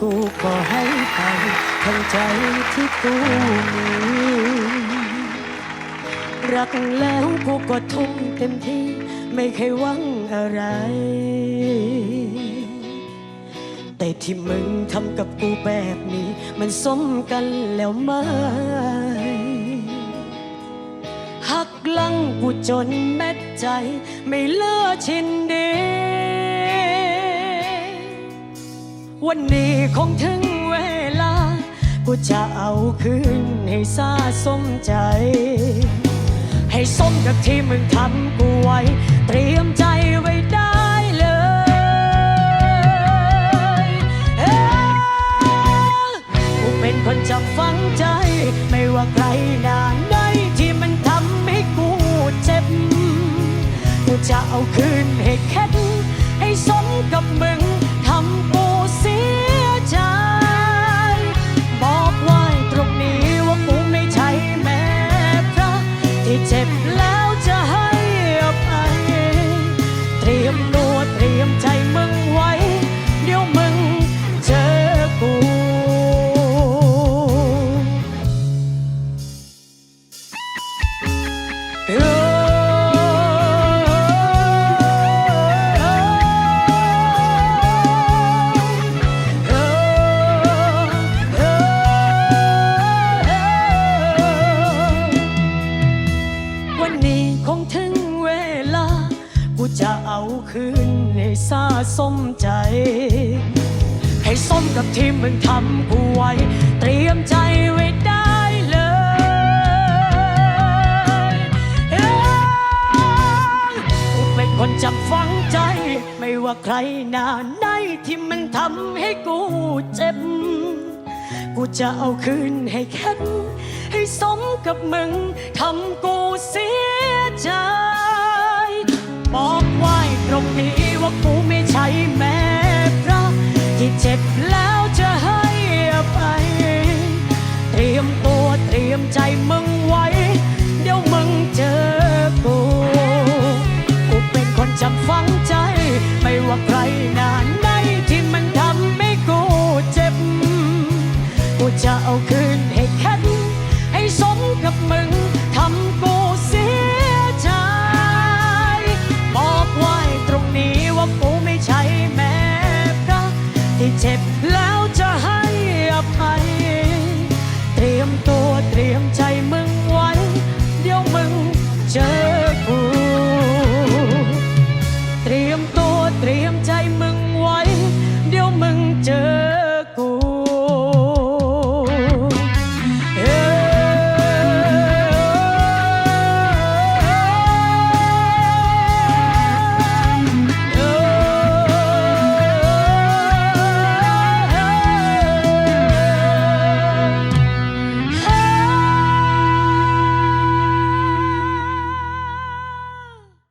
กูก็ให้ไปทั้งใจที่กูมีรักแล้วกูก็ทุ่มเต็มที่ ไม่เคยหวังอะไร แต่ที่มึงทำกับกูแบบนี้ มันสมกันแล้วไหมหักลังกูจนแม็ดใจ ไม่เลือชินเดี วันนี้คงถึงเวลา กูจะเอาคืนให้ซาสมใจ ให้สมกับที่มึงทำกูไว้ เตรียมใจไว้ได้เลยเอ้อกูเป็นคนจับฝังใจ ไม่ว่าใครนาไหนที่มันทำให้กูเจ็บ กูจะเอาคืนให้แค่ให้สมกับมึง ที่ จะเอาคืนให้ซาสมใจ ให้สมกับที่มึงทำกูไว้ เตรียมใจไว้ได้เลยกูเป็นคนจำฝังใจ ไม่ว่าใครหน้าไหนที่มันทำให้กูเจ็บ กูจะเอาคืนให้แค่ให้สมกับมึงทำกูเสีย กูไม่ใช่แม่พราะที่เจ็บ เตรียมใจ